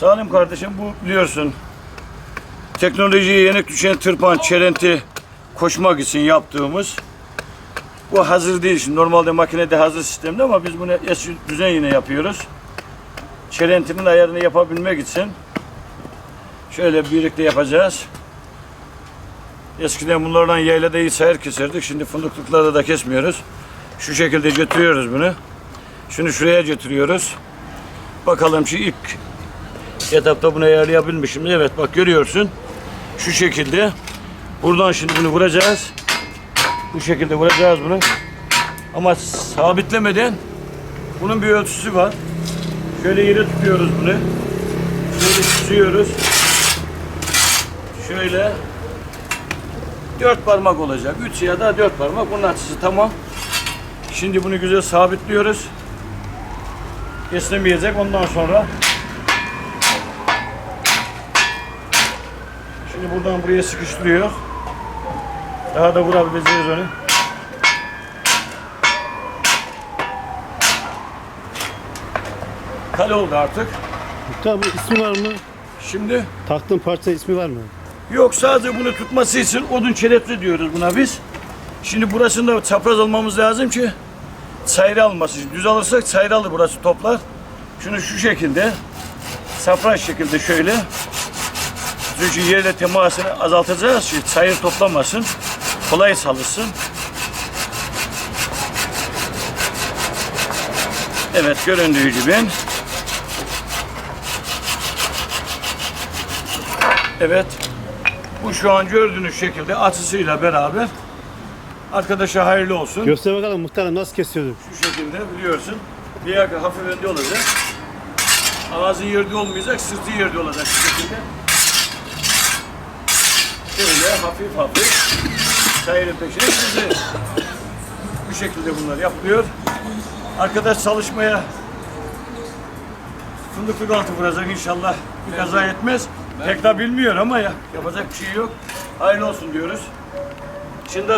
Salim kardeşim bu biliyorsun teknolojiye yenik düşen tırpan, çelenti koşmak için yaptığımız bu hazır değil. Şimdi normalde makinede hazır sistemde ama biz bunu eski düzen yine yapıyoruz. Çelentinin ayarını yapabilmek için şöyle birlikte yapacağız. Eskiden bunlardan yaylada iyi sayır keserdik. Şimdi fındıklıklarda da kesmiyoruz. Şu şekilde götürüyoruz bunu. Şunu şuraya götürüyoruz. Bakalım şu ilk etapta bunu ayarlayabilmişim. mi? Evet bak görüyorsun. Şu şekilde. Buradan şimdi bunu vuracağız. Bu şekilde vuracağız bunu. Ama sabitlemeden bunun bir ölçüsü var. Şöyle yere tutuyoruz bunu. Şöyle tutuyoruz. Şöyle dört parmak olacak. Üç ya da dört parmak. Bunun açısı tamam. Şimdi bunu güzel sabitliyoruz. Esnemeyecek. Ondan sonra Şimdi buradan buraya sıkıştırıyor. Daha da vurabileceğiz onu. Kale oldu artık. Bu ismi var mı? Şimdi Taktığın parça ismi var mı? yok sadece bunu tutması için odun çeletli diyoruz buna biz. Şimdi burasında çapraz olmamız lazım ki sayra alması. Düz alırsak sayra alır burası toplar. Şunu şu şekilde çapraz şekilde şöyle çünkü yerle temasını azaltacağız ki sayır toplamasın. Kolay salısın. Evet göründüğü gibi. Evet. Bu şu an gördüğünüz şekilde açısıyla beraber arkadaşa hayırlı olsun. Göster bakalım muhtarım nasıl kesiyorduk? Şu şekilde biliyorsun. Ayak hafif önde olacak. Ağzı yerde olmayacak, sırtı yerde olacak şu şekilde. Şöyle hafif hafif sayırın peşine sizi. Bu şekilde bunlar yapılıyor. Arkadaş çalışmaya fındıklı altı vuracak inşallah bir kaza etmez. Pek de bilmiyor ama ya yapacak bir şey yok. Hayırlı olsun diyoruz. Şimdi